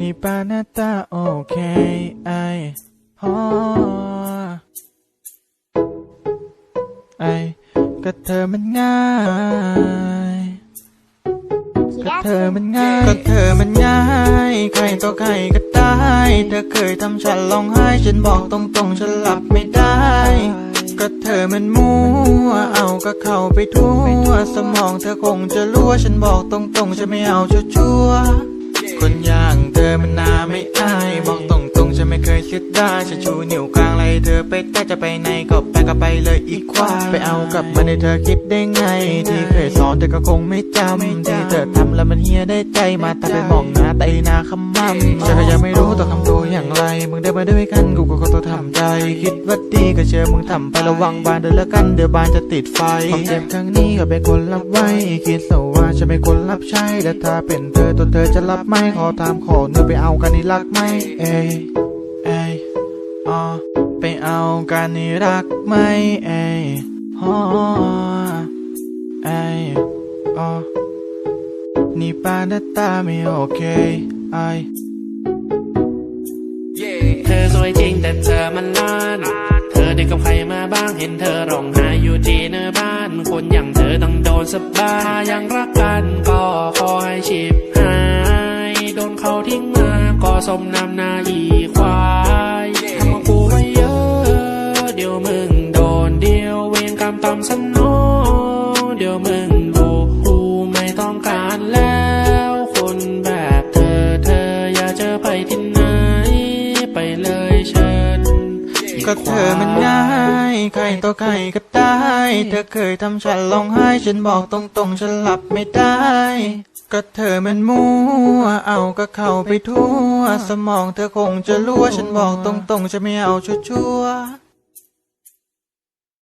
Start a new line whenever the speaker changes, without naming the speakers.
นี่ปานาตาโอเคไอฮอไอก็เธอมันง่ายก็เธอมันง่าย ก็เธอมันง่าย ใครต่อใครก็ได้ เธอเคยทำฉันร้องไห้ ฉันบอกตรงๆ ฉันหลับไม่ได้ ก็เธอมันมั่ว เอาก็เข้าไปทั่ว สมองเธอคงจะรู้ว่าฉันบอกตรงๆ ฉันไม่เอาชัวๆคนอย่างเธอ ได้ฉันชูนิ้วกลางไล่เธอไปแต่จะไปไหนก็ไปก็ไปเลยอีกควายไปเอากลับมาในเธอคิดได้ไง ที่เคยสอนเธอก็คงไม่จำที่เธอทำแล้วมันเฮียได้ใจมาแต่ไปมองหน้าไตหน้าขมำฉันก็ยังไม่รู้ต้องทำตัวอย่างไรมึงได้มาด้วยกันกูก็ขอต้องทำใจคิดว่าดีก็เชื่อมึงทำไประวังบานเดินแล้วกันเดี๋ยวบานจะติดไฟความเจ็บครั้งนี้ก็เป็นคนรับไว้คิดสว่าฉันเป็นคนรับใช้แต่ถ้าเป็นเธอตัวเธอจะรับไหมขอตามขอเนื้อไปเอากันนี่รักไหมเอ้ยเอ้ยอ๋อไปเอา กันนี่รักไหมเอ้ยฮอเอ้ยอ๋อนี่ปานาตาไม่โอเคไอ
เธอสวยจริงแต่เธอมันล้านเธอได้กับใครมาบ้างเห็นเธอร้องไห้อยู่ที่หน้าบ้าน คนอย่างเธอต้องโดนสบายยังรักกันก็ขอให้ชีพหาย โดนเขาทิ้งมาก็สมน้ำหน้าอีควาย ตามสนองเดี๋ยวมึงรู้กูไม่ต้องการแล้ว คนแบบเธอเธออย่าเจอไปที่ไหน ไปเลยเชิญ
ก็เธอมันง่ายใครต่อใครก็ได้ เธอเคยทำฉันร้องไห้ฉันบอกตรงๆ ฉันหลับไม่ได้ ก็เธอมันมั่ว เอาก็เข้าไปทั่ว สมองเธอคงจะรู้ว่าฉันบอกตรงๆฉันไม่เอาชัวๆ